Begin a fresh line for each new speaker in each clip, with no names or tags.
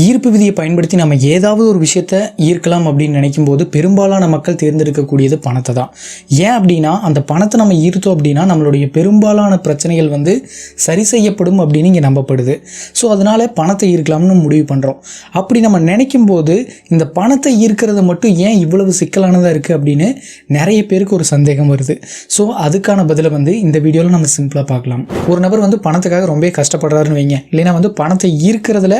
ஈர்ப்பு விதியை பயன்படுத்தி நம்ம ஏதாவது ஒரு விஷயத்த ஈர்க்கலாம் அப்படின்னு நினைக்கும் போது பெரும்பாலான மக்கள் தேர்ந்தெடுக்கக்கூடியது பணத்தை தான். ஏன் அப்படின்னா அந்த பணத்தை நம்ம ஈர்த்தோம் அப்படின்னா நம்மளுடைய பெரும்பாலான பிரச்சனைகள் வந்து சரி செய்யப்படும் அப்படின்னு இங்கே நம்பப்படுது. ஸோ அதனால் பணத்தை ஈர்க்கலாம்னு முடிவு பண்ணுறோம் அப்படி நம்ம நினைக்கும் போது இந்த பணத்தை ஈர்க்கிறது மட்டும் ஏன் இவ்வளவு சிக்கலானதாக இருக்குது அப்படின்னு நிறைய பேருக்கு ஒரு சந்தேகம் வருது. ஸோ அதுக்கான பதிலை வந்து இந்த வீடியோவில் நம்ம சிம்பிளாக பார்க்கலாம். ஒரு நபர் வந்து பணத்துக்காக ரொம்பவே கஷ்டப்படுறாருன்னு வைங்க. இல்லைன்னா வந்து பணத்தை ஈர்க்கிறதுல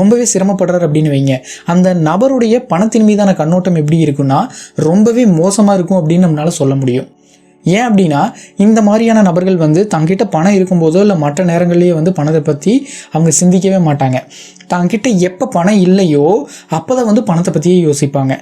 ரொம்பவே சிரமப்படுறார் அப்படின்னு வைங்க. அந்த நபருடைய பணத்தின் மீதான கண்ணோட்டம் எப்படி இருக்குன்னா ரொம்பவே மோசமாக இருக்கும் அப்படின்னு நம்மளால சொல்ல முடியும். ஏன் அப்படின்னா இந்த மாதிரியான நபர்கள் வந்து தங்கிட்ட பணம் இருக்கும்போதோ இல்லை மற்ற நேரங்கள்லேயே வந்து பணத்தை பற்றி அவங்க சிந்திக்கவே மாட்டாங்க. தங்கிட்ட எப்போ பணம் இல்லையோ அப்போ தான் வந்து பணத்தை பற்றியே யோசிப்பாங்க.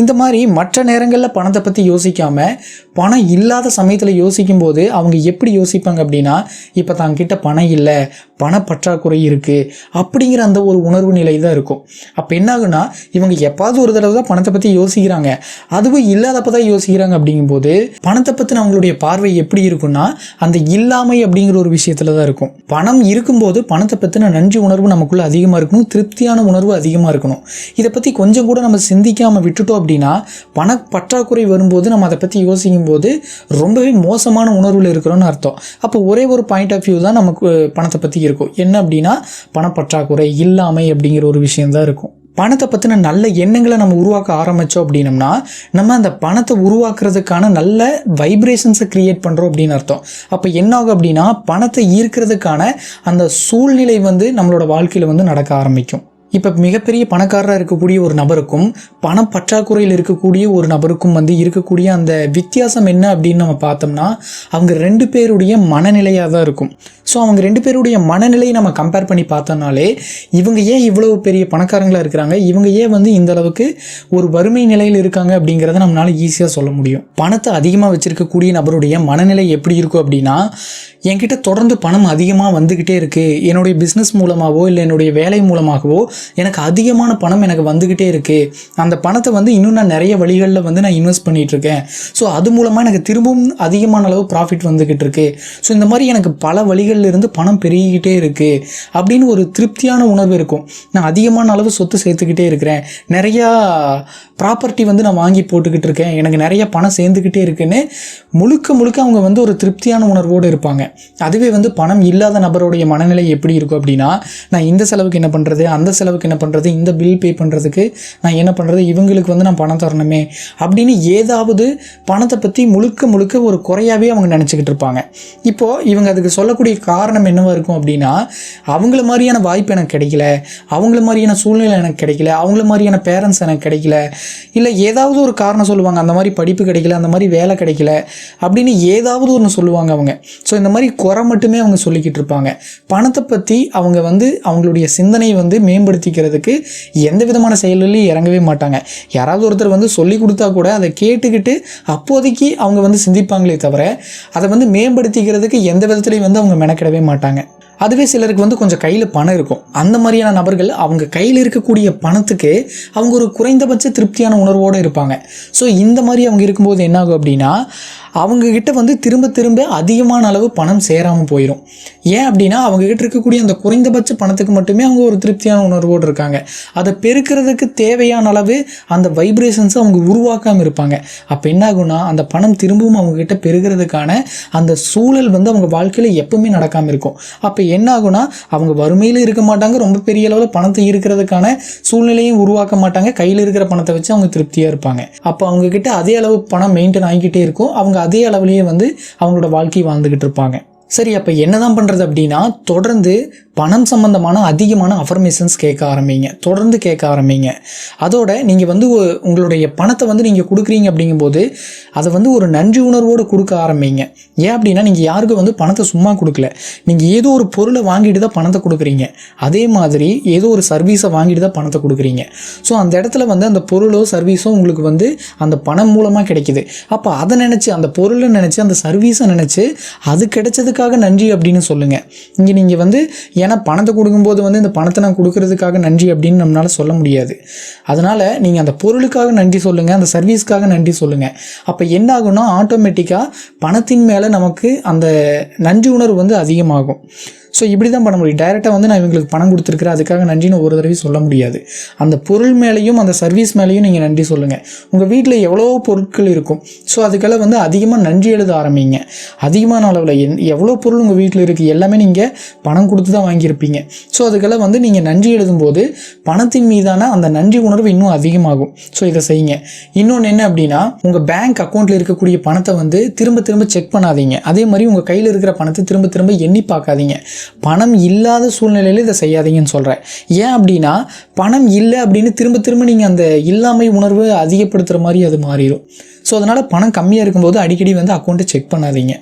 இந்த மாதிரி மற்ற நேரங்களில் பணத்தை பற்றி யோசிக்காமல் பணம் இல்லாத சமயத்தில் யோசிக்கும்போது அவங்க எப்படி யோசிப்பாங்க அப்படின்னா இப்போ தாங்கிட்ட பணம் இல்லை பணப்பற்றாக்குறை இருக்குது அப்படிங்கிற அந்த ஒரு உணர்வு நிலை தான் இருக்கும். அப்போ என்னாகுன்னா இவங்க எப்பாவது ஒரு தடவை தான் பணத்தை பற்றி யோசிக்கிறாங்க. அதுவும் இல்லாதப்ப தான் யோசிக்கிறாங்க அப்படிங்கும்போது பணத்தை பற்றின அவங்களுடைய பார்வை எப்படி இருக்குன்னா அந்த இல்லாமை அப்படிங்கிற ஒரு விஷயத்தில் தான் இருக்கும். பணம் இருக்கும்போது பணத்தை பற்றின நன்றி உணர்வு நமக்குள்ள அதிகமாக இருக்கணும் திருப்தியான உணர்வு அதிகமாக இருக்கணும். இதை பற்றி கொஞ்சம் கூட நம்ம சிந்திக்காமல் விட்டுட்டோம் அப்படின்னா பண பற்றாக்குறை வரும்போது நம்ம அதை பற்றி யோசிக்கும் போது ரொம்பவே மோசமான உணர்வில் இருக்கிறோம்னு அர்த்தம். அப்போ ஒரே ஒரு பாயிண்ட் ஆஃப் வியூ தான் நமக்கு பணத்தை பற்றி இருக்கும். என்ன அப்படின்னா பணப்பற்றாக்குறை இல்லாமை அப்படிங்கிற ஒரு விஷயம் தான் இருக்கும். பணத்தை பற்றின நல்ல எண்ணங்களை நம்ம உருவாக்க ஆரம்பித்தோம் அப்படின்னம்னா நம்ம அந்த பணத்தை உருவாக்குறதுக்கான நல்ல வைப்ரேஷன்ஸை க்ரியேட் பண்ணுறோம் அப்படின்னு அர்த்தம். அப்போ என்ன ஆகும் அப்படின்னா பணத்தை ஈர்க்கிறதுக்கான அந்த சூழ்நிலை வந்து நம்மளோட வாழ்க்கையில் வந்து நடக்க ஆரம்பிக்கும். இப்போ மிகப்பெரிய பணக்காரராக இருக்கக்கூடிய ஒரு நபருக்கும் பண பற்றாக்குறையில் இருக்கக்கூடிய ஒரு நபருக்கும் வந்து இருக்கக்கூடிய அந்த வித்தியாசம் என்ன அப்படின்னு நம்ம பார்த்தோம்னா அவங்க ரெண்டு பேருடைய மனநிலையாக தான் இருக்கும். ஸோ அவங்க ரெண்டு பேருடைய மனநிலையை நம்ம கம்பேர் பண்ணி பார்த்தோம்னாலே இவங்க ஏன் இவ்வளவு பெரிய பணக்காரங்களாக இருக்கிறாங்க? இவங்க ஏன் வந்து இந்த அளவுக்கு ஒரு வறுமை நிலையில் இருக்காங்க அப்படிங்கிறத நம்மளால ஈஸியாக சொல்ல முடியும். பணத்தை அதிகமாக வச்சிருக்கக்கூடிய நபருடைய மனநிலை எப்படி இருக்கும் அப்படின்னா என்கிட்ட தொடர்ந்து பணம் அதிகமாக வந்துக்கிட்டே இருக்குது என்னுடைய பிஸ்னஸ் மூலமாகவோ இல்லை என்னுடைய வேலை மூலமாகவோ எனக்கு அதிகமான பணம் எனக்கு வந்துக்கிட்டே இருக்குது அந்த பணத்தை வந்து இன்னும் நான் நிறைய வழிகளில் வந்து நான் இன்வெஸ்ட் பண்ணிகிட்ருக்கேன் இருக்கேன். ஸோ அது மூலமாக எனக்கு திரும்பவும் அதிகமான அளவு ப்ராஃபிட் வந்துக்கிட்டு இருக்கு. ஸோ இந்த மாதிரி எனக்கு பல வழிகள் இருந்து பணம் பெருகிக்கிட்டே இருக்குது அப்படின்னு ஒரு திருப்தியான உணர்வு இருக்கும். நான் அதிகமான அளவு சொத்து சேர்த்துக்கிட்டே இருக்கிறேன். நிறையா ப்ராப்பர்ட்டி வந்து நான் வாங்கி போட்டுக்கிட்டு இருக்கேன். எனக்கு நிறைய பணம் சேர்ந்துக்கிட்டே இருக்குன்னு முழுக்க முழுக்க அவங்க வந்து ஒரு திருப்தியான உணர்வோடு இருப்பாங்க. அதுவே வந்து பணம் இல்லாத நபருடைய மனநிலை எப்படி இருக்கும் அப்படின்னா நான் இந்த செலவுக்கு என்ன பண்ணுறது அந்த செலவுக்கு என்ன பண்ணுறது இந்த பில் பே பண்ணுறதுக்கு நான் என்ன பண்ணுறது இவங்களுக்கு வந்து நான் பணம் தரணுமே அப்படின்னு ஏதாவது பணத்தை பற்றி முழுக்க முழுக்க ஒரு குறையாகவே அவங்க நினச்சிக்கிட்டு இருப்பாங்க. இப்போது இவங்க அதுக்கு சொல்லக்கூடிய காரணம் என்னவாக இருக்கும் அப்படின்னா அவங்கள மாதிரியான வாய்ப்பு எனக்கு கிடைக்கல அவங்கள மாதிரியான சூழ்நிலை எனக்கு கிடைக்கல அவங்கள மாதிரியான பேரண்ட்ஸ் எனக்கு கிடைக்கல இல்லை ஏதாவது ஒரு காரணம் சொல்லுவாங்க அந்த மாதிரி படிப்பு கிடைக்கல அந்த மாதிரி வேலை கிடைக்கல அப்படின்னு ஏதாவது ஒன்று சொல்லுவாங்க அவங்க. ஸோ இந்த மாதிரி குறை மட்டுமே அவங்க சொல்லிக்கிட்டு இருப்பாங்க. பணத்தை பற்றி அவங்க வந்து அவங்களுடைய சிந்தனை வந்து மேம்படுத்திக்கிறதுக்கு எந்த விதமான செயலிலையும் இறங்கவே மாட்டாங்க. யாராவது ஒருத்தர் வந்து சொல்லி கொடுத்தா கூட அதை கேட்டுக்கிட்டு அப்போதைக்கு அவங்க வந்து சிந்திப்பாங்களே தவிர அதை வந்து மேம்படுத்திக்கிறதுக்கு எந்த விதத்துலையும் வந்து அவங்க மெனக்கிடவே மாட்டாங்க. அதுவே சிலருக்கு வந்து கொஞ்சம் கையில் பணம் இருக்கும். அந்த மாதிரியான நபர்கள் அவங்க கையில் இருக்கக்கூடிய பணத்துக்கு அவங்க ஒரு குறைந்தபட்ச திருப்தியான உணர்வோடு இருப்பாங்க. ஸோ இந்த மாதிரி அவங்க இருக்கும்போது என்னாகும் அப்படின்னா அவங்கக்கிட்ட வந்து திரும்ப திரும்ப அதிகமான அளவு பணம் சேராமல் போயிடும் ஏன் அப்படின்னா அவங்கக்கிட்ட இருக்கக்கூடிய அந்த குறைந்தபட்ச பணத்துக்கு மட்டுமே அவங்க ஒரு திருப்தியான உணர்வோடு இருக்காங்க. அதை பெருக்கிறதுக்கு தேவையான அளவு அந்த வைப்ரேஷன்ஸை அவங்க உருவாக்காமல் இருப்பாங்க. அப்போ என்னாகும்னா அந்த பணம் திரும்பவும் அவங்கக்கிட்ட பெருகிறதுக்கான அந்த சூழல் வந்து அவங்க வாழ்க்கையில் எப்பவுமே நடக்காமல் இருக்கும். அப்போ என்ன ஆகும்னா அவங்க வறுமையில் இருக்க மாட்டாங்க ரொம்ப பெரிய அளவில் பணத்தை இருக்கிறதுக்கான சூழ்நிலையும் உருவாக்க மாட்டாங்க. கையில் இருக்கிற பணத்தை வச்சு அவங்க திருப்தியாக இருப்பாங்க. அப்போ அவங்க கிட்ட அதே அளவு பணம் மெயின்டைன் ஆகிக்கிட்டே இருக்கும். அவங்க அதே அளவுலேயே வந்து அவங்களோட வாழ்க்கையை வாழ்ந்துக்கிட்டு இருப்பாங்க. சரி அப்போ என்ன தான் பண்ணுறது அப்படின்னா தொடர்ந்து பணம் சம்மந்தமான அதிகமான அஃபர்மேஷன்ஸ் கேட்க ஆரம்பிங்க. தொடர்ந்து கேட்க ஆரம்பிங்க. அதோட நீங்கள் வந்து உங்களுடைய பணத்தை வந்து நீங்கள் கொடுக்குறீங்க அப்படிங்கும்போது அதை வந்து ஒரு நன்றி உணர்வோடு கொடுக்க ஆரம்பிங்க. ஏன் அப்படின்னா நீங்கள் யாருக்கும் வந்து பணத்தை சும்மா கொடுக்கல. நீங்கள் ஏதோ ஒரு பொருளை வாங்கிட்டு தான் பணத்தை கொடுக்குறீங்க. அதே மாதிரி ஏதோ ஒரு சர்வீஸை வாங்கிட்டு தான் பணத்தை கொடுக்குறீங்க. ஸோ அந்த இடத்துல வந்து அந்த பொருளோ சர்வீஸோ உங்களுக்கு வந்து அந்த பணம் மூலமாக கிடைக்கிது. அப்போ அதை நினச்சி அந்த பொருளை நினச்சி அந்த சர்வீஸை நினச்சி அது கிடைச்சதுக்கு எதுக்காக நன்றி அப்படின்னு சொல்லுங்கள் இங்கே நீங்கள் வந்து ஏன்னா பணத்தை கொடுக்கும்போது வந்து இந்த பணத்தை நான் கொடுக்கறதுக்காக நன்றி அப்படின்னு நம்மளால சொல்ல முடியாது. அதனால் நீங்கள் அந்த பொருளுக்காக நன்றி சொல்லுங்கள் அந்த சர்வீஸ்க்காக நன்றி சொல்லுங்கள் அப்போ என்ன ஆகும்னா ஆட்டோமேட்டிக்காக பணத்தின் மேலே நமக்கு அந்த நன்றி உணர்வு வந்து அதிகமாகும். ஸோ இப்படி தான் பண்ண முடியும். டைரெக்டாக வந்து நான் இவங்களுக்கு பணம் கொடுத்துருக்குறேன். அதுக்காக நன்றின்னு ஒரு தடவை சொல்ல முடியாது. அந்த பொருள் மேலேயும் அந்த சர்வீஸ் மேலேயும் நீங்கள் நன்றி சொல்லுங்கள் உங்கள் வீட்டில் எவ்வளோ பொருட்கள் இருக்கும்? ஸோ அதுக்கெல்லாம் வந்து அதிகமாக நன்றி எழுத ஆரம்பிங்க. அதிகமான அளவில் என் எவ்வளோ பொருள் உங்கள் வீட்டில் இருக்குது எல்லாமே நீங்கள் பணம் கொடுத்து தான் வாங்கியிருப்பீங்க. ஸோ அதுக்கெல்லாம் வந்து நீங்கள் நன்றி எழுதும்போது பணத்தின் மீதான அந்த நன்றி உணர்வு இன்னும் அதிகமாகும். ஸோ இதை செய்யுங்க. இன்னொன்று என்ன அப்படின்னா உங்கள் பேங்க் அக்கௌண்ட்டில் இருக்கக்கூடிய பணத்தை வந்து திரும்ப திரும்ப செக் பண்ணாதீங்க. அதே மாதிரி உங்கள் கையில் இருக்கிற பணத்தை திரும்ப திரும்ப எண்ணி பார்க்காதீங்க. பணம் இல்லாத சூழ்நிலையில் இதை செய்யாதீங்கன்னு சொல்கிறேன் ஏன் அப்படின்னா பணம் இல்லை அப்படின்னு திரும்ப திரும்ப நீங்கள் அந்த இல்லாமை உணர்வு அதிகப்படுத்துகிற மாதிரி அது மாறிடும் ஸோ அதனால் பணம் கம்மியாக இருக்கும்போது அடிக்கடி வந்து அக்கௌண்ட்டை செக் பண்ணாதீங்க.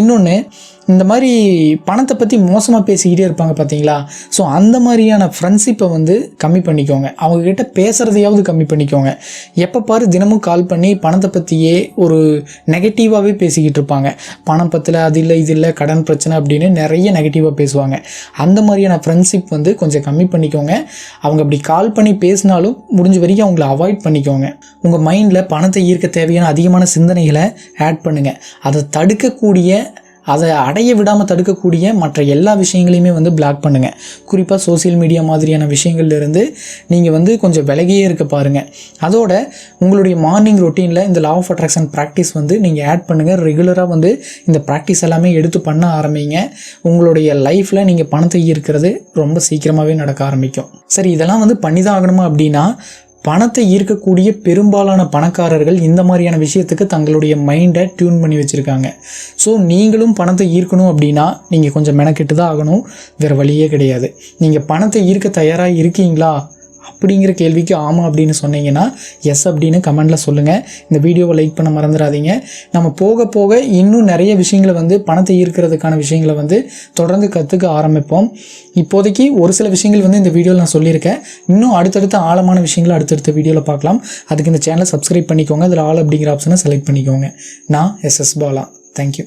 இன்னொன்று இந்த மாதிரி பணத்தை பற்றி மோசமாக பேசிக்கிட்டே இருப்பாங்க பார்த்தீங்களா ஸோ அந்த மாதிரியான ஃப்ரெண்ட்ஷிப்பை வந்து கம்மி பண்ணிக்கோங்க. அவங்கக்கிட்ட பேசுகிறதையாவது கம்மி பண்ணிக்கோங்க. எப்போ பாரு தினமும் கால் பண்ணி பணத்தை பற்றியே ஒரு நெகட்டிவாகவே பேசிக்கிட்டு இருப்பாங்க. பணம் பத்தில் அது இல்லை இது இல்லை கடன் பிரச்சனை அப்படின்னு நிறைய நெகட்டிவாக பேசுவாங்க. அந்த மாதிரியான ஃப்ரெண்ட்ஷிப் வந்து கொஞ்சம் கம்மி பண்ணிக்கோங்க. அவங்க அப்படி கால் பண்ணி பேசினாலும் முடிஞ்ச வரைக்கும் அவங்கள அவாய்ட் பண்ணிக்கோங்க. உங்கள் மைண்டில் பணத்தை ஈர்க்க தேவையான அதிகமான சிந்தனைகளை ஆட் பண்ணுங்கள் அதை தடுக்கக்கூடிய அதை அடைய விடாமல் தடுக்கக்கூடிய மற்ற எல்லா விஷயங்களையுமே வந்து பிளாக் பண்ணுங்கள் குறிப்பாக சோஷியல் மீடியா மாதிரியான விஷயங்கள்லேருந்து நீங்கள் வந்து கொஞ்சம் விலகியே இருக்க பாருங்கள் அதோட உங்களுடைய மார்னிங் ரொட்டீனில் இந்த லா ஆஃப் அட்ராக்ஷன் ப்ராக்டிஸ் வந்து நீங்கள் ஆட் பண்ணுங்கள் ரெகுலராக வந்து இந்த ப்ராக்டிஸ் எல்லாமே எடுத்து பண்ண ஆரம்பிங்க. உங்களுடைய லைஃப்பில் நீங்கள் பணத்தை ஈர்க்கிறது ரொம்ப சீக்கிரமாகவே நடக்க ஆரம்பிக்கும். சரி இதெல்லாம் வந்து பண்ணி தான் ஆகணுமா அப்படின்னா பணத்தை ஈர்க்கக்கூடிய பெரும்பாலான பணக்காரர்கள் இந்த மாதிரியான விஷயத்துக்கு தங்களுடைய மைண்டை டியூன் பண்ணி வச்சுருக்காங்க. ஸோ நீங்களும் பணத்தை ஈர்க்கணும் அப்படின்னா நீங்கள் கொஞ்சம் மெனக்கெட்டு தான் ஆகணும். வேறு வழியே கிடையாது. நீங்கள் பணத்தை ஈர்க்க தயாராக இருக்கீங்களா? அப்படிங்கிற கேள்விக்கு ஆமாம் அப்படின்னு சொன்னீங்கன்னா எஸ் அப்படின்னு கமெண்டில் சொல்லுங்கள் இந்த வீடியோவை லைக் பண்ண மறந்துடாதீங்க. நம்ம போக போக இன்னும் நிறைய விஷயங்களை வந்து பணத்தை ஈர்க்கிறதுக்கான விஷயங்களை வந்து தொடர்ந்து கற்றுக்க ஆரம்பிப்போம். இப்போதைக்கு ஒரு சில விஷயங்கள் வந்து இந்த வீடியோவில் நான் சொல்லியிருக்கேன். இன்னும் அடுத்தடுத்த ஆழமான விஷயங்களை அடுத்தடுத்த வீடியோவில் பார்க்கலாம். அதுக்கு இந்த சேனலை சப்ஸ்கிரைப் பண்ணிக்கோங்க. அதில் ஆல் அப்படிங்கிற ஆப்ஷனை செலக்ட் பண்ணிக்கோங்க. நான் எஸ்எஸ் பாலா. தேங்க்யூ